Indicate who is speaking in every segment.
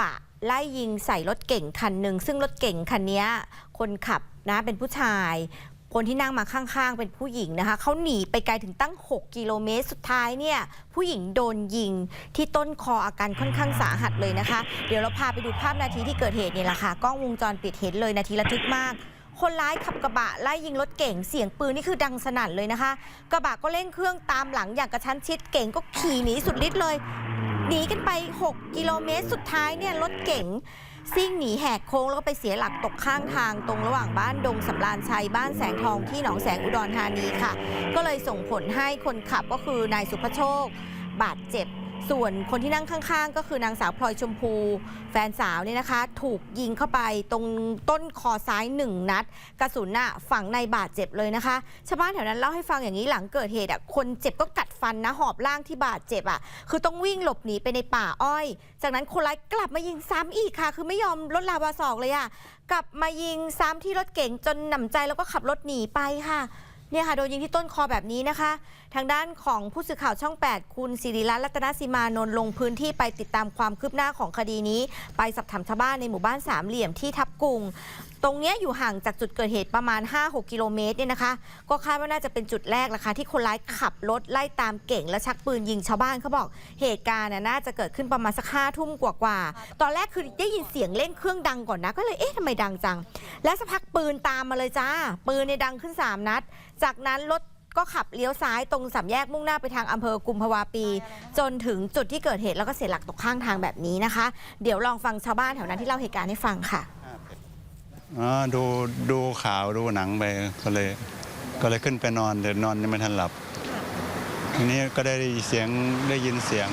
Speaker 1: บะไล่ยิงใส่รถเก่งคันหนึ่งซึ่งรถเก่งคันนี้คนขับนะเป็นผู้ชาย คนที่นั่งมาข้างๆเป็นผู้หญิงนะคะเขาหนีไปไกลถึงตั้ง 6 กิโลเมตร สุดท้ายเนี่ยผู้หญิงโดนยิงที่ต้นคออาการค่อนข้างสาหัสเลยนะคะ เดี๋ยวเราพาไปดูภาพนาทีที่เกิดเหตุเนี่ยแหละค่ะกล้องวงจรปิดเห็นเลยนาทีระทึกมากคนร้ายขับกระบะไล่ยิงรถเก่งเสียงปืนนี่คือดังสนั่นเลยนะคะ กระบะก็เร่งเครื่องตามหลังอย่างกระชั้นชิดเก่งก็ขี่หนีสุดฤทธิ์เลย หนีกันไป 6 กิโลเมตรสุดท้ายเนี่ยรถเก๋งซิ่งหนีแหกโค้งแล้วก็ไปเสียหลักตกข้างทางตรงระหว่างบ้านดงสำราญชัยบ้านแสงทองที่หนองแสงอุดรธานีค่ะ ก็เลยส่งผลให้คนขับก็คือนายสุภโชค บาดเจ็บ ส่วนคนที่นั่งข้างๆ ก็คือนางสาวพลอยชมพู แฟนสาวเนี่ยนะคะ ถูกยิงเข้าไปตรงต้นคอซ้ายหนึ่งนัด กระสุนน่ะฝังในบาดเจ็บเลยนะคะ ชาวบ้านแถวนั้นเล่าให้ฟังอย่างนี้หลังเกิดเหตุอะคนเจ็บก็กัดฟันนะหอบร่างที่บาดเจ็บอะคือต้องวิ่งหลบหนีไปในป่าอ้อย จากนั้นคนร้ายกลับมายิงซ้ำอีกค่ะ คือไม่ยอมลดลาวาสอกเลยอะกลับมายิงซ้ำที่รถเก๋งจนหนำใจแล้วก็ขับรถหนีไปค่ะ เนี่ยค่ะโดนยิงที่ต้นคอแบบนี้นะคะ ทางด้านของผู้สื่อข่าวช่อง 8 คุณสิริรัตน์รัตนสิมานนท์ลงพื้นที่ไปติดตามความคืบหน้าของคดีนี้ ไปสอบถามชาวบ้านในหมู่บ้านสามเหลี่ยมที่ทับกุงตรงเนี้ยอยู่ห่างจากจุดเกิดเหตุประมาณ 5-6 กิโลเมตรเนี่ยนะคะ ก็คาดว่าน่าจะเป็นจุดแรกละค่ะที่คนร้ายขับรถไล่ตามเก่งและชักปืนยิงชาวบ้านเขาบอกเหตุการณ์น่ะน่าจะเกิดขึ้นประมาณสักห้าทุ่มกว่าๆตอนแรกคือได้ยินเสียงเล่นเครื่องดังก่อนนะก็เลยเอ๊ะทำไมดังจัง แล้วสักพักปืนตามมาเลยจ้า ปืนเนี่ยดังขึ้น 3 นัดจากนั้นรถก็ขับเลี้ยวซ้ายตรงสามแยกมุ่งหน้าไปทางอำเภอกุมภาวาปี จนถึงจุดที่เกิดเหตุแล้วก็เสียหลักตกข้างทางแบบนี้นะคะ เดี๋ยวลองฟังชาวบ้านแถวนั้นที่เล่าเหตุการณ์ให้ฟังค่ะ
Speaker 2: อ๋อดูดูข่าวดูหนังไปก็เลย ก็เลยขึ้นไปนอนเดี๋ยวนอนยังไม่ทันหลับทีนี้ก็ได้เสียงได้ยินเสียง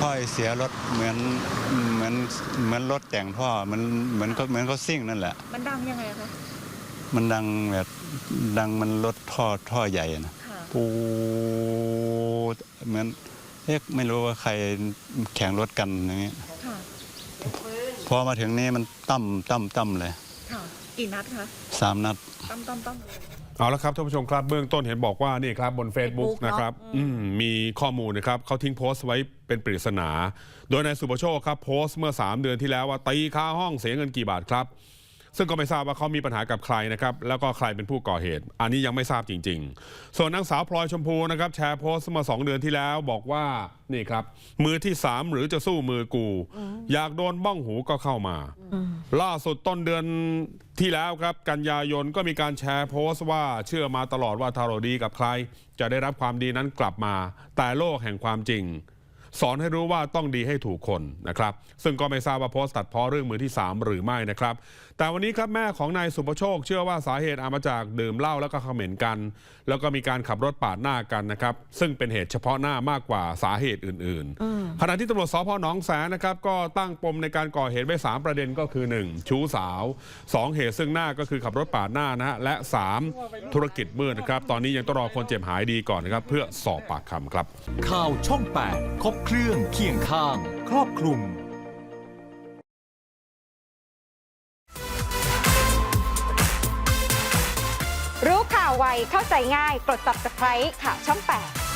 Speaker 2: พ่อยเสียรถเหมือนเหมือนเหมือนรถแต่งท่อเหมือนเหมือนเขาเหมือนเขาซิ่งนั่นแหละ
Speaker 3: มันดังยังไงคะ
Speaker 2: มันดังแบบดังมันรถท่อท่อใหญ่นะ
Speaker 3: ค่ะ
Speaker 2: ปูดเหมือนเอ๊ะไม่รู้ว่าใครแข่งรถกันอย่างเงี้ย
Speaker 3: ค่ะ
Speaker 2: พอมาถึงนี่มันตั้มตั้มตั้มเลย
Speaker 3: ค่ะกี่นัดคะ
Speaker 2: สามนัด
Speaker 3: ตั้มตั้มตั้ม
Speaker 4: เอาละครับท่านผู้ชมครับเบื้องต้นเห็นบอกว่านี่ครับบน Facebook
Speaker 1: Facebook
Speaker 4: นะครับ
Speaker 1: เนอะ
Speaker 4: อืมมีข้อมูลนะครับเขาทิ้งโพสต์ไว้เป็นปริศนา โดยนายสุประโชคครับโพสต์เมื่อ 3 เดือนที่แล้วว่าตีค่าห้องเสียเงินกี่บาทครับ ซึ่งก็ไม่ทราบว่าเขามีปัญหากับใครนะครับแล้วก็ใครเป็นผู้ก่อเหตุ อันนี้ยังไม่ทราบจริง ๆ ส่วนนางสาวพลอยชมพูนะครับแชร์โพสต์มื่อ2เดือนที่แล้วบอกว่านี่ครับ มือที่ 3 หรือจะสู้มือกู อยากโดนบ้องหูก็เข้ามา ล่าสุดต้นเดือนที่แล้วครับกันยายนก็มีการแชร์โพสต์ว่าเชื่อมาตลอดว่าถ้ารดีกับใคร จะได้รับความดีนั้นกลับมา แต่โลกแห่งความจริง สอนให้รู้ว่าต้องดีให้ถูกคนนะครับ ซึ่งก็ไม่ทราบว่าโพสต์ตัดเพ้อเรื่องมือที่ 3 หรือไม่นะครับ แต่วันนี้ครับแม่ของนายสุภโชค เชื่อว่าสาเหตุอามาจากดื่มเหล้าแล้วก็เขม่นกัน แล้วก็มีการขับรถปาดหน้ากันนะครับ ซึ่งเป็นเหตุเฉพาะหน้ามากกว่าสาเหตุอื่น ๆ ขณะที่ตำรวจสพหนองแสนนะครับก็ตั้งปมในการก่อเหตุไว้ 3 ประเด็นก็คือ 1. ชู้สาว 2. เหตุซึ่งหน้าก็คือขับรถปาดหน้านะฮะและ 3. ธุรกิจมืดนะครับตอนนี้ยังต้องรอคนเจ็บหายดีก่อนนะครับเพื่อสอบปากคำครับ
Speaker 5: ข่าวช่อง 8 ครบเครื่องเคียงข้าง ครอบคลุม
Speaker 6: รู้ข่าวไวเข้าใจง่าย กด subscribe ข่าวช่อง 8